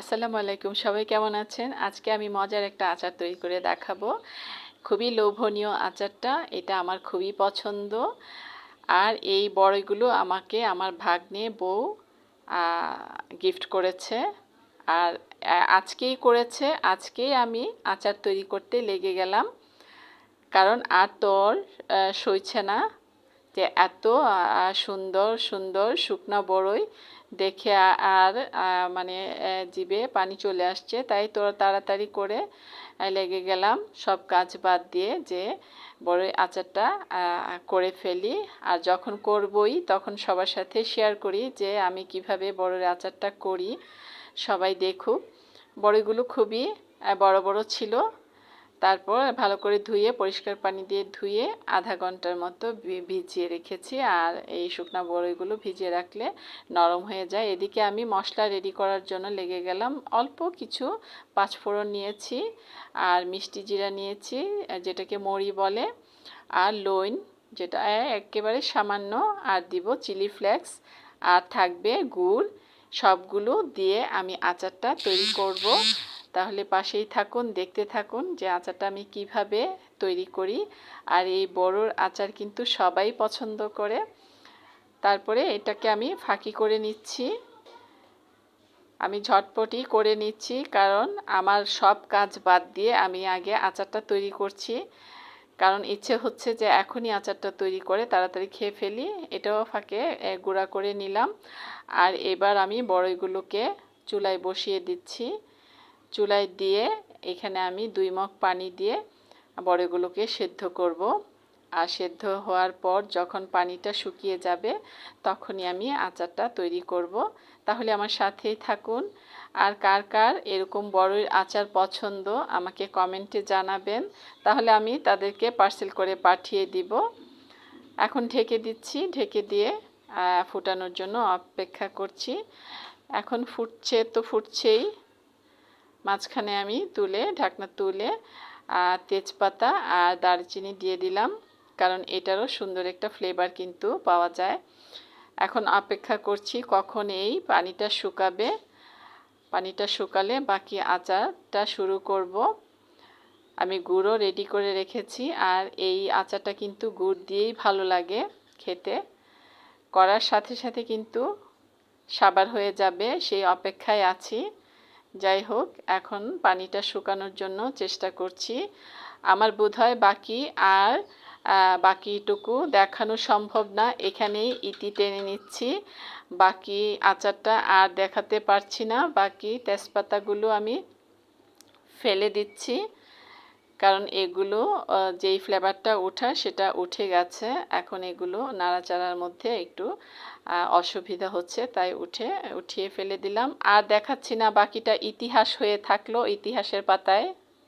আসসালামু আলাইকুম, সবাই কেমন আছেন? আজকে আমি মজার একটা আচার তৈরি করে দেখাবো। খুবই লোভনীয় আচারটা, এটা আমার খুবই পছন্দ। আর এই বড়ইগুলো আমাকে আমার ভাগ্নে বউ গিফট করেছে। আর আজকেই করেছে, আজকেই আমি আচার তৈরি করতে লেগে গেলাম। কারণ আর তোর সইছে না। যে এত সুন্দর সুন্দর শুকনা বড়ই দেখে আর মানে জিবে পানি চলে আসছে। তাই তোর তাড়াতাড়ি করে লেগে গেলাম। সব কাজ বাদ দিয়ে যে বড়ই আচারটা করে ফেলি। আর যখন করবই, তখন সবার সাথে শেয়ার করি যে আমি কীভাবে বড়ের আচারটা করি। সবাই দেখুক। বড়িগুলো খুবই বড় বড় ছিল। তারপর ভালো করে ধুয়ে, পরিষ্কার পানি দিয়ে ধুয়ে আধা ঘণ্টার মতো ভিজিয়ে রেখেছি। আর এই শুকনা বড়ইগুলো ভিজিয়ে রাখলে নরম হয়ে যায়। এদিকে আমি মশলা রেডি করার জন্য লেগে গেলাম। অল্প কিছু পাঁচফোড়ন নিয়েছি আর মিষ্টি জিরা নিয়েছি, যেটাকে মরি বলে, আর লোইন, যেটা একেবারে সামান্য, আর দিব চিলি ফ্লেক্স। আর থাকবে গুড়। সবগুলো দিয়ে আমি আচারটা তৈরি করব। তাহলে পাশেই থাকুন, দেখতে থাকুন যে আচারটা আমি কীভাবে তৈরি করি। আর এই বড়োর আচার কিন্তু সবাই পছন্দ করে। তারপরে এটাকে আমি ফাঁকি করে নিচ্ছি। আমি ঝটপটি করে নিচ্ছি কারণ আমার সব কাজ বাদ দিয়ে আমি আগে আচারটা তৈরি করছি। কারণ ইচ্ছে হচ্ছে যে এখনই আচারটা তৈরি করে তাড়াতাড়ি খেয়ে ফেলি। এটাও ফাঁকে গুঁড়া করে নিলাম। আর এবার আমি বড়ইগুলোকে চুলায় বসিয়ে দিচ্ছি। চুলায় দিয়ে এখানে আমি দুই মগ পানি দিয়ে বড়িগুলোকে সেদ্ধ করব। আর সেদ্ধ হওয়ার পর যখন পানিটা শুকিয়ে যাবে, তখনই আমি আচারটা তৈরি করব। তাহলে আমার সাথেই থাকুন। আর কার কার এরকম বড়ই আচার পছন্দ আমাকে কমেন্টে জানাবেন। তাহলে আমি তাদেরকে পার্সেল করে পাঠিয়ে দিব। এখন ঢেকে দিচ্ছি, ঢেকে দিয়ে ফুটানোর জন্য অপেক্ষা করছি। এখন ফুটছে তো ফুটছেই। মাঝখানে আমি তুলে, ঢাকনা তুলে তেজপাতা আর দারচিনি দিয়ে দিলাম, কারণ এটারও সুন্দর একটা ফ্লেভার কিন্তু পাওয়া যায়। এখন অপেক্ষা করছি কখন এই পানিটা শুকাবে। পানিটা শুকালে বাকি আচারটা শুরু করব। আমি গুঁড়ো রেডি করে রেখেছি আর এই আচারটা কিন্তু গুড় দিয়েই ভালো লাগে খেতে। করার সাথে সাথে কিন্তু সাবার হয়ে যাবে, সেই অপেক্ষায় আছি। যাই হোক, এখন পানিটা শুকানোর জন্য চেষ্টা করছি। আমার বোধ হয় বাকি আর বাকিটুকু দেখানো সম্ভব না। এখানেই ইতি টেনে নিচ্ছি। বাকি আচারটা আর দেখাতে পারছি না। বাকি তেজপাতাগুলো আমি ফেলে দিচ্ছি। কারণ এগুলো যেই ফ্লেভারটা ওঠা সেটা উঠে গেছে। এখন এগুলো নাড়াচাড়ার মধ্যে একটু অসুবিধা হচ্ছে, তাই উঠে, উঠিয়ে ফেলে দিলাম। আর দেখাচ্ছি না বাকিটা ইতিহাস হয়ে থাকল ইতিহাসের পাতায়।